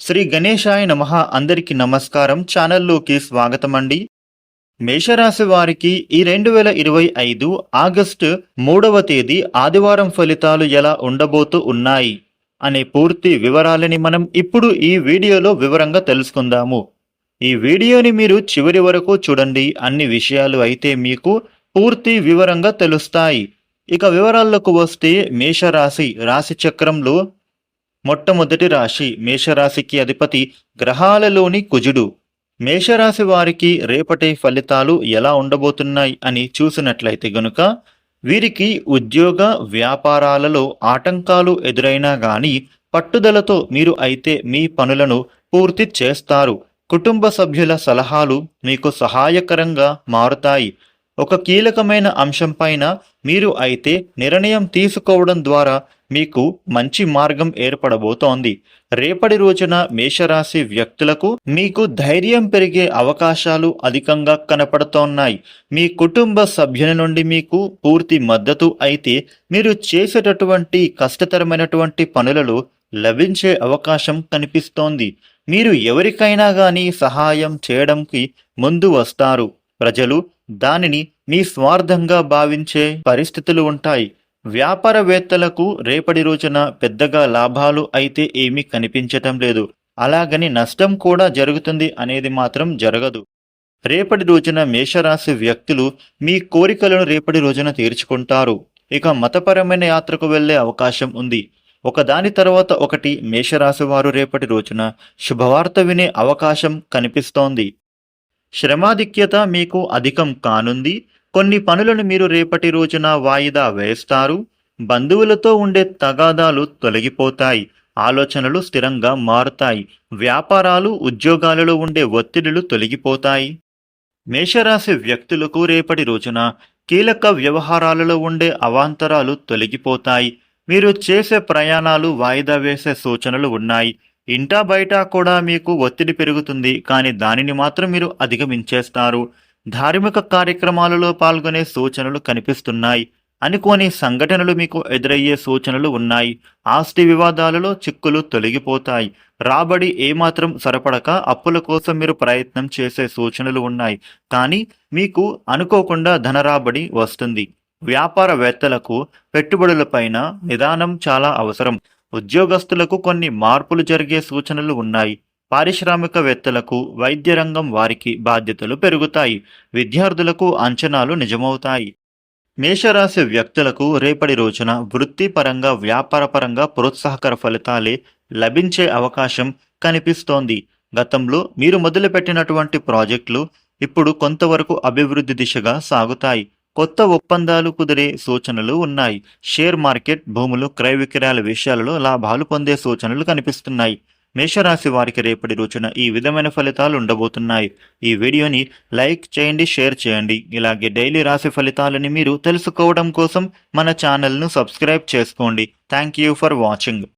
శ్రీ గణేశాయ నమ అందరికీ నమస్కారం. ఛానల్లోకి స్వాగతం అండి మేషరాశి వారికి ఈ రెండు వేల ఇరవై ఐదు ఆగస్టు మూడవ తేదీ ఆదివారం ఫలితాలు ఎలా ఉండబోతూ ఉన్నాయి అనే పూర్తి వివరాలని మనం ఇప్పుడు ఈ వీడియోలో వివరంగా తెలుసుకుందాము. ఈ వీడియోని మీరు చివరి వరకు చూడండి. అన్ని విషయాలు అయితే మీకు పూర్తి వివరంగా తెలుస్తాయి. ఇక వివరాల్లోకి వస్తే మేషరాశి రాశి చక్రంలో మొట్టమొదటి రాశి మేషరాశికి అధిపతి గ్రహాలలోని కుజుడు. మేషరాశి వారికి రేపటి ఫలితాలు ఎలా ఉండబోతున్నాయి అని చూసినట్లయితే గనుక వీరికి ఉద్యోగ వ్యాపారాలలో ఆటంకాలు ఎదురైనా గాని పట్టుదలతో మీరు అయితే మీ పనులను పూర్తి చేస్తారు. కుటుంబ సభ్యుల సలహాలు మీకు సహాయకరంగా మారుతాయి. ఒక కీలకమైన అంశంపైన మీరు అయితే నిర్ణయం తీసుకోవడం ద్వారా మీకు మంచి మార్గం ఏర్పడబోతోంది. రేపటి రోజున మేషరాశి వ్యక్తులకు మీకు ధైర్యం పెరిగే అవకాశాలు అధికంగా కనపడుతోన్నాయి. మీ కుటుంబ సభ్యుల నుండి మీకు పూర్తి మద్దతు అయితే మీరు చేసేటటువంటి కష్టతరమైనటువంటి పనులలో లభించే అవకాశం కనిపిస్తోంది. మీరు ఎవరికైనా గాని సహాయం చేయడంకి ముందు వస్తారు. ప్రజలు దానిని మీ స్వార్థంగా భావించే పరిస్థితులు ఉంటాయి. వ్యాపారవేత్తలకు రేపటి రోజున పెద్దగా లాభాలు అయితే ఏమీ కనిపించటం లేదు. అలాగని నష్టం కూడా జరుగుతుంది అనేది మాత్రం జరగదు. రేపటి రోజున మేషరాశి వ్యక్తులు మీ కోరికలను రేపటి రోజున తీర్చుకుంటారు. ఇక మతపరమైన యాత్రకు వెళ్ళే అవకాశం ఉంది. ఒకదాని తర్వాత ఒకటి మేషరాశి వారు రేపటి రోజున శుభవార్త వినే అవకాశం కనిపిస్తోంది. శ్రమాధిక్యత మీకు అధికం కానుంది. కొన్ని పనులను మీరు రేపటి రోజున వాయిదా వేస్తారు. బంధువులతో ఉండే తగాదాలు తొలగిపోతాయి. ఆలోచనలు స్థిరంగా మారుతాయి. వ్యాపారాలు ఉద్యోగాలలో ఉండే ఒత్తిడులు తొలగిపోతాయి. మేషరాశి వ్యక్తులకు రేపటి రోజున కీలక వ్యవహారాలలో ఉండే అవాంతరాలు తొలగిపోతాయి. మీరు చేసే ప్రయాణాలు వాయిదా వేసే సూచనలు ఉన్నాయి. ఇంటా బయట కూడా మీకు ఒత్తిడి పెరుగుతుంది. కానీ దానిని మాత్రం మీరు అధిగమించేస్తారు. ధార్మిక కార్యక్రమాలలో పాల్గొనే సూచనలు కనిపిస్తున్నాయి. అనుకోని సంఘటనలు మీకు ఎదురయ్యే సూచనలు ఉన్నాయి. ఆస్తి వివాదాలలో చిక్కులు తొలగిపోతాయి. రాబడి ఏమాత్రం సరిపడక అప్పుల కోసం మీరు ప్రయత్నం చేసే సూచనలు ఉన్నాయి. కానీ మీకు అనుకోకుండా ధనరాబడి వస్తుంది. వ్యాపారవేత్తలకు పెట్టుబడులపైన నిదానం చాలా అవసరం. ఉద్యోగస్తులకు కొన్ని మార్పులు జరిగే సూచనలు ఉన్నాయి. పారిశ్రామికవేత్తలకు వైద్య రంగం వారికి బాధ్యతలు పెరుగుతాయి. విద్యార్థులకు అంచనాలు నిజమవుతాయి. మేషరాశి వ్యక్తులకు రేపటి రోజున వృత్తిపరంగా వ్యాపారపరంగా ప్రోత్సాహకర ఫలితాలే లభించే అవకాశం కనిపిస్తోంది. గతంలో మీరు మొదలుపెట్టినటువంటి ప్రాజెక్టులు ఇప్పుడు కొంతవరకు అభివృద్ధి దిశగా సాగుతాయి. కొత్త ఒప్పందాలు కుదిరే సూచనలు ఉన్నాయి. షేర్ మార్కెట్ భూములు క్రయ విక్రయాల విషయాలలో లాభాలు పొందే సూచనలు కనిపిస్తున్నాయి. మేషరాశి వారికి రేపటి రోజున ఈ విధమైన ఫలితాలు ఉండబోతున్నాయి. ఈ వీడియోని లైక్ చేయండి షేర్ చేయండి. ఇలాగే డైలీ రాశి ఫలితాలని మీరు తెలుసుకోవడం కోసం మన ఛానల్ను సబ్స్క్రైబ్ చేసుకోండి. Thank you for watching.